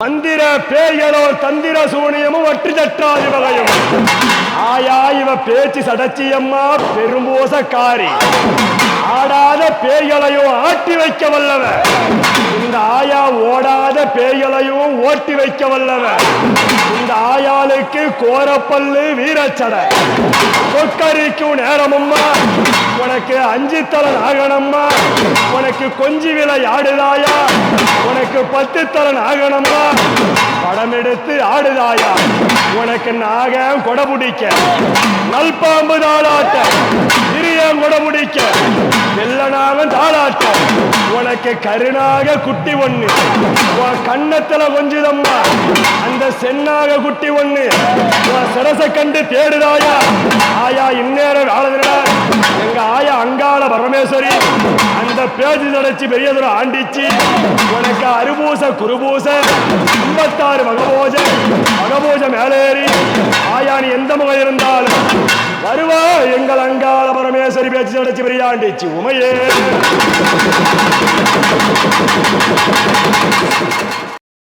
மந்திர பேயலோ தந்திர சூனியமும் வற்று சற்றா இவகையும் ஆயா இவ பேச்சு சடச்சியம்மா பெரும்போசக்காரி. ஆடாத பேய்களையும் ஆட்டி வைக்க வல்லவ. இந்த ஆயா ஓடாத பேய்களையும் ஓட்டி வைக்க வல்லவ. இந்த ஆயாளுக்கு கோரப்பல்லு வீரச்சடை. கொக்கரிக்கும் நேரமம்மா. உனக்கு அஞ்சு தலை ஆகணம்மா உனக்கு கொஞ்சி விலை ஆடுதாயா. உனக்கு பத்து தலை ஆகணுமா? படம் எடுத்து ஆடுதாயா? உனக்கு நாகம் கொடை பிடிக்க. நல்பாம்பு தாளாட்ட. இரியம் கொடை பிடிக்க. வெள்ளனாகம் தாளாட்ட. உனக்கு கருணாக குட்டி ஒண்ணு. உன் கண்ணத்துல கொஞ்சுதம்மா. அந்த சென்னாக குட்டி ஒண்ணு. உன் சிரச கண்டு தேடுதாயா? ஆயா இந்நேரம் ஆளுநர். எங்க ஆயா பரமேஸ்வரி அந்த பேச்சு நினைச்சு பெரியதொரு ஆண்டிச்சு. உனக்கு அருபூச குருபூச ஐம்பத்தாறு மகபோஜ மகபோஜ மேலேறி ஆயானி எந்த முகம் இருந்தாலும் வருவா எங்கள் அங்கால பரமேஸ்வரி பேச்சு நினைச்சு பெரிய ஆண்டிச்சு. உமையே.